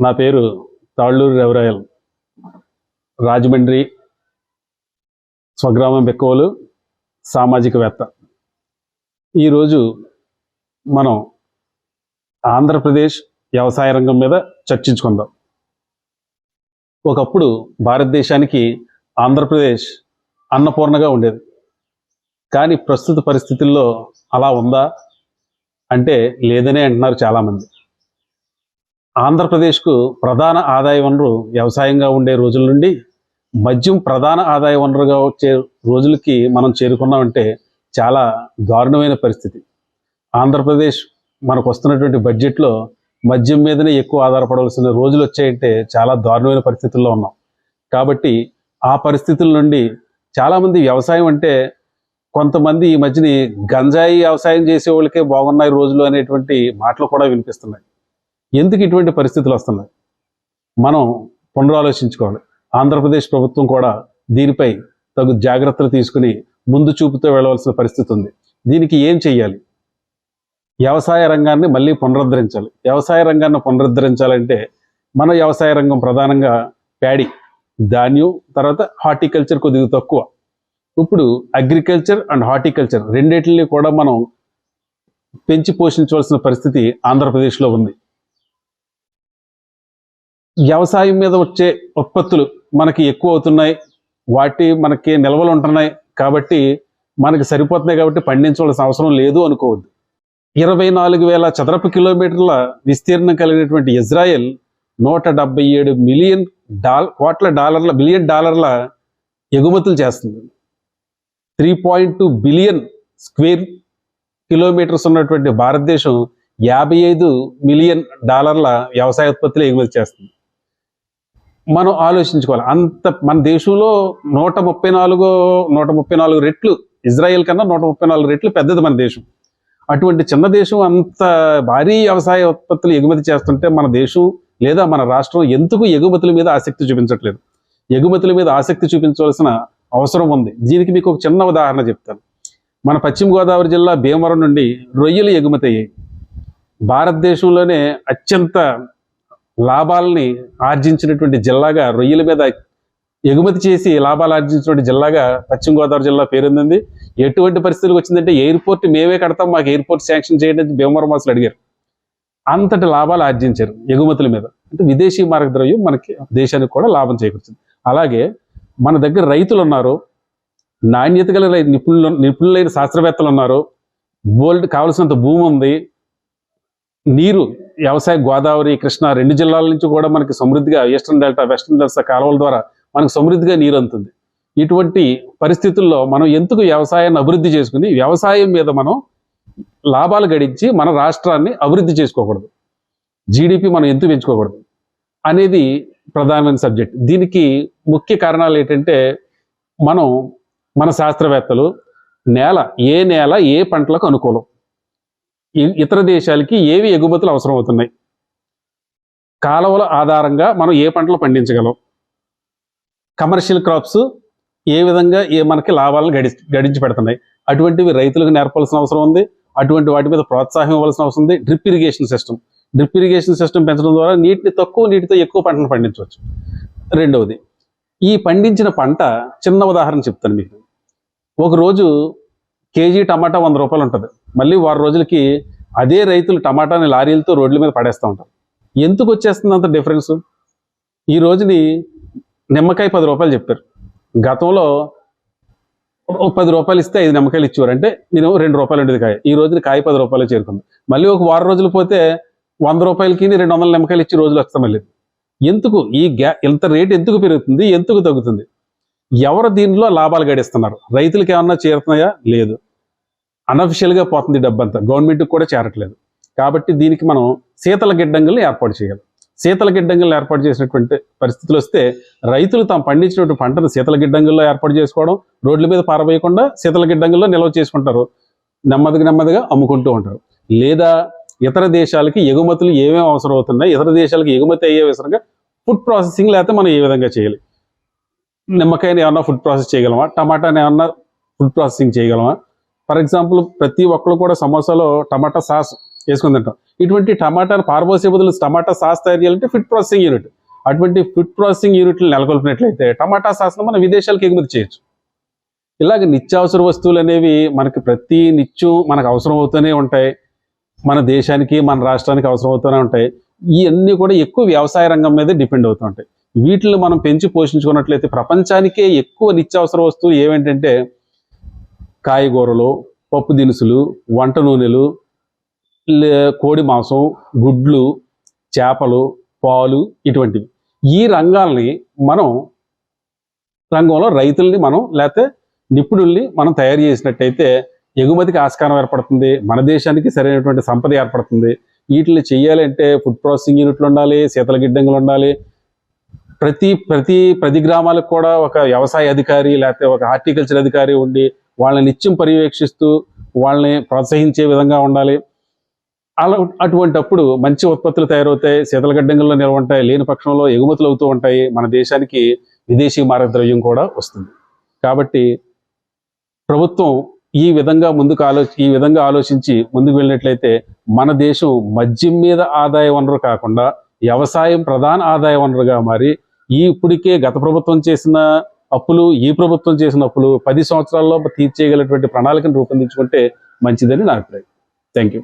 నా పేరు తాళ్ళూరు రవిరాయల్. రాజమండ్రి స్వగ్రామం బెక్కోలు సామాజికవేత్త. ఈరోజు మనం ఆంధ్రప్రదేశ్ వ్యవసాయ రంగం మీద చర్చించుకుందాం. ఒకప్పుడు భారతదేశానికి ఆంధ్రప్రదేశ్ అన్నపూర్ణగా ఉండేది. కానీ ప్రస్తుత పరిస్థితుల్లో అలా ఉందా? అంటే లేదనే అంటున్నారు చాలామంది. ఆంధ్రప్రదేశ్కు ప్రధాన ఆదాయ వనరు వ్యవసాయంగా ఉండే రోజుల నుండి మద్యం ప్రధాన ఆదాయ వనరుగా వచ్చే రోజులకి మనం చేరుకున్నామంటే చాలా దారుణమైన పరిస్థితి. ఆంధ్రప్రదేశ్ మనకు వస్తున్నటువంటి బడ్జెట్లో మద్యం మీదనే ఎక్కువ ఆధారపడవలసిన రోజులు వచ్చాయంటే చాలా దారుణమైన పరిస్థితుల్లో ఉన్నాం. కాబట్టి ఆ పరిస్థితుల నుండి చాలామంది వ్యవసాయం అంటే కొంతమంది ఈ మధ్యని గంజాయి వ్యవసాయం చేసే వాళ్ళకే బాగున్నాయి రోజులు అనేటువంటి మాటలు కూడా వినిపిస్తున్నాయి. ఎందుకు ఇటువంటి పరిస్థితులు వస్తున్నాయి? మనం పునరాలోచించుకోవాలి. ఆంధ్రప్రదేశ్ ప్రభుత్వం కూడా దీనిపై తగు జాగ్రత్తలు తీసుకుని ముందు చూపుతో వెళ్ళవలసిన పరిస్థితి ఉంది. దీనికి ఏం చెయ్యాలి? వ్యవసాయ రంగాన్ని మళ్ళీ పునరుద్ధరించాలి. వ్యవసాయ రంగాన్ని పునరుద్ధరించాలంటే మన వ్యవసాయ రంగం ప్రధానంగా ప్యాడీ ధాన్యం తర్వాత హార్టికల్చర్ కొద్దిగా తక్కువ. ఇప్పుడు అగ్రికల్చర్ అండ్ హార్టికల్చర్ రెండింటిని కూడా మనం పెంచి పోషించవలసిన పరిస్థితి ఆంధ్రప్రదేశ్లో ఉంది. వ్యవసాయం మీద వచ్చే ఉత్పత్తులు మనకి ఎక్కువ అవుతున్నాయి. వాటి మనకి నిల్వలు ఉంటున్నాయి. కాబట్టి మనకి సరిపోతున్నాయి కాబట్టి పండించవలసిన అవసరం లేదు అనుకోవద్దు. ఇరవై నాలుగు వేల చదరపు కిలోమీటర్ల విస్తీర్ణం కలిగినటువంటి ఇజ్రాయెల్ నూట డెబ్బై ఏడు మిలియన్ డాల్ కోట్ల డాలర్ల బిలియన్ డాలర్ల ఎగుమతులు చేస్తుంది. Three point two billion square kilometres ఉన్నటువంటి భారతదేశం యాభై ఐదు మిలియన్ డాలర్ల వ్యవసాయ ఉత్పత్తులు ఎగుమతి చేస్తుంది. మనం ఆలోచించుకోవాలి. అంత మన దేశంలో నూట ముప్పై నాలుగో నూట ముప్పై నాలుగు రెట్లు ఇజ్రాయెల్ కన్నా నూట ముప్పై నాలుగు రెట్లు పెద్దది మన దేశం. అటువంటి చిన్న దేశం అంత భారీ వ్యవసాయ ఉత్పత్తులు ఎగుమతి చేస్తుంటే మన దేశం లేదా మన రాష్ట్రం ఎందుకు ఎగుమతుల మీద ఆసక్తి చూపించట్లేదు? ఎగుమతుల మీద ఆసక్తి చూపించవలసిన అవసరం ఉంది. దీనికి మీకు ఒక చిన్న ఉదాహరణ చెప్తాను. మన పశ్చిమ గోదావరి జిల్లా భీమవరం నుండి రొయ్యలు ఎగుమతి అయ్యాయి భారతదేశంలోనే అత్యంత లాభాలని ఆర్జించినటువంటి జిల్లాగా రొయ్యల మీద ఎగుమతి చేసి లాభాలు ఆర్జించినటువంటి జిల్లాగా పశ్చిమ గోదావరి జిల్లా పేరుంది ఎటువంటి పరిస్థితులకు వచ్చిందంటే ఎయిర్పోర్ట్ మేమే కడతాం మాకు ఎయిర్పోర్ట్ శాంక్షన్ చేయండి అని భీమవరం వాసులు అడిగారు. అంతటి లాభాలు ఆర్జించారు ఎగుమతుల మీద. అంటే విదేశీ మార్గద్రవ్యం మనకి దేశానికి కూడా లాభం చేకూర్చింది. అలాగే మన దగ్గర రైతులు ఉన్నారు నాణ్యత గల నిపుణులు నిపుణులైన శాస్త్రవేత్తలు ఉన్నారు బోల్డ్ కావలసినంత భూమి ఉంది నీరు వ్యవసాయ గోదావరి కృష్ణా రెండు జిల్లాల నుంచి కూడా మనకి సమృద్ధిగా ఈస్టర్న్ డెల్టా వెస్టర్న్ డెల్టా కాలువల ద్వారా మనకు సమృద్ధిగా నీరు అందుతుంది. ఇటువంటి పరిస్థితుల్లో మనం ఎందుకు వ్యవసాయాన్ని అభివృద్ధి చేసుకుని వ్యవసాయం మీద మనం లాభాలు గడించి మన రాష్ట్రాన్ని అభివృద్ధి చేసుకోకూడదు. జీడిపి మనం ఎందుకు పెంచుకోకూడదు? అనేది ప్రధానమైన సబ్జెక్ట్. దీనికి ముఖ్య కారణాలు ఏంటంటే మనం మన శాస్త్రవేత్తలు నేల ఏ నేల ఏ పంటలకు అనుకూలం? ఇతర దేశాలకి ఏవి ఎగుమతులు అవసరం అవుతున్నాయి కాలువల ఆధారంగా మనం ఏ పంటలు పండించగలం? కమర్షియల్ క్రాప్స్ ఏ విధంగా ఏ మనకి లాభాలను గడి గడించి పెడుతున్నాయి? అటువంటివి రైతులకు నేర్పాల్సిన అవసరం ఉంది. అటువంటి వాటి మీద ప్రోత్సాహం ఇవ్వాల్సిన అవసరం ఉంది. Drip irrigation system drip irrigation system పెంచడం ద్వారా నీటిని తక్కువ నీటితో ఎక్కువ పంటను పండించవచ్చు. రెండవది ఈ పండించిన పంట చిన్న ఉదాహరణ చెప్తాను మీకు. ఒకరోజు కేజీ టమాటా వంద రూపాయలు ఉంటుంది. మళ్ళీ వారం రోజులకి అదే రైతులు టమాటాని లారీలతో రోడ్ల మీద పడేస్తూ ఉంటారు. ఎందుకు వచ్చేస్తుంది అంత డిఫరెన్స్? ఈ రోజుని నిమ్మకాయ పది రూపాయలు చెప్పారు. గతంలో ఒక పది రూపాయలు ఇస్తే ఐదు నిమ్మకాయలు ఇచ్చేవారు. అంటే నేను రెండు రూపాయలు ఉండేది కాయ. ఈ రోజున కాయ పది రూపాయలు చేరుకుంది. మళ్ళీ ఒక వారం రోజులు పోతే వంద రూపాయలకి రెండు వందల నిమ్మకాయలు ఇచ్చి రోజులు వస్తాం మళ్ళీ. ఎందుకు? ఈ గ్యా ఇంత రేటు ఎందుకు పెరుగుతుంది? ఎందుకు తగ్గుతుంది? ఎవరు దీనిలో లాభాలు గడిస్తున్నారు? రైతులకు ఏమన్నా చేరుతున్నాయా? లేదు. అనఫిషియల్గా పోతుంది డబ్బంతా. గవర్నమెంట్కి కూడా చేరట్లేదు. కాబట్టి దీనికి మనం శీతల గిడ్డంగులను ఏర్పాటు చేయాలి. శీతల గిడ్డంగులను ఏర్పాటు చేసినటువంటి పరిస్థితులు వస్తే రైతులు తాము పండించినటువంటి పంటను శీతల గిడ్డంగుల్లో ఏర్పాటు చేసుకోవడం రోడ్ల మీద పారవేయకుండా శీతల గిడ్డంగుల్లో నిల్వ చేసుకుంటారు. నెమ్మదిగా నెమ్మదిగా అమ్ముకుంటూ ఉంటారు. లేదా ఇతర దేశాలకి ఎగుమతులు ఏమేమి అవసరం అవుతున్నాయి ఇతర దేశాలకు ఎగుమతి అయ్యే విధంగా ఫుడ్ ప్రాసెసింగ్ లేకపోతే మనం ఏ విధంగా చేయాలి? నిమ్మకాయని ఏమన్నా ఫుడ్ ప్రాసెస్ చేయగలమా? టమాటాని ఏమన్నా ఫుడ్ ప్రాసెసింగ్ చేయగలమా? ఫర్ ఎగ్జాంపుల్ ప్రతి ఒక్కరు కూడా సమోసాలో టమాటా సాస్ వేసుకుని తింటాం. ఇటువంటి టమాటాను పారబోసే బదులు టమాటా సాస్ తయారు చేయాలంటే ఫుడ్ ప్రాసెసింగ్ యూనిట్ అటువంటి ఫుడ్ ప్రాసెసింగ్ యూనిట్లు నెలకొల్పినట్లయితే టమాటా సాస్ను మనం విదేశాలకు ఎగుమతి చేయొచ్చు. ఇలాగ నిత్యావసర వస్తువులు అనేవి మనకి ప్రతి నిత్యం మనకు అవసరం అవుతూనే ఉంటాయి. మన దేశానికి మన రాష్ట్రానికి అవసరం అవుతూనే ఉంటాయి. ఇవన్నీ కూడా ఎక్కువ వ్యవసాయ రంగం మీద డిపెండ్ అవుతూ ఉంటాయి. వీటిని మనం పెంచి పోషించుకున్నట్లయితే ప్రపంచానికే ఎక్కువ నిత్యావసర వస్తువులు ఏవేంటంటే కాయగూరలు పప్పు దినుసులు వంట నూనెలు లే- కోడి మాంసం గుడ్లు చేపలు పాలు ఇటువంటివి. ఈ రంగాల్ని మనం రంగంలో రైతుల్ని మనం లేకపోతే నిపుణుల్ని మనం తయారు చేసినట్టయితే ఎగుమతికి ఆస్కారం ఏర్పడుతుంది మన దేశానికి సరైనటువంటి సంపద ఏర్పడుతుంది. వీటిని చేయాలంటే ఫుడ్ ప్రాసెసింగ్ యూనిట్లు ఉండాలి శీతల గిడ్డంగులు ఉండాలి. ప్రతి ప్రతి ప్రతి గ్రామాలకు కూడా ఒక వ్యవసాయ అధికారి లేకపోతే ఒక హార్టికల్చర్ అధికారి ఉండి వాళ్ళని నిత్యం పర్యవేక్షిస్తూ వాళ్ళని ప్రోత్సహించే విధంగా ఉండాలి. అలా అటువంటప్పుడు మంచి ఉత్పత్తులు తయారవుతాయి. శీతల గడ్డంగుల్లో నిల్వ ఉంటాయి. లేని పక్షంలో ఎగుమతులు అవుతూ ఉంటాయి. మన దేశానికి విదేశీ మార్గద్రవ్యం కూడా వస్తుంది. కాబట్టి ప్రభుత్వం ఈ విధంగా ముందుకు ఆలో ఈ విధంగా ఆలోచించి ముందుకు వెళ్ళినట్లయితే మన దేశం మద్యం మీద ఆదాయ వనరు కాకుండా వ్యవసాయం ప్రధాన ఆదాయ వనరుగా మారి ఈ ఇప్పటికే గత ప్రభుత్వం చేసిన అప్పులు ఈ ప్రభుత్వం చేసిన అప్పులు పది సంవత్సరాల్లో తీర్చేయగలటువంటి ప్రణాళికను రూపొందించుకుంటే మంచిదని నా అభిప్రాయం. Thank you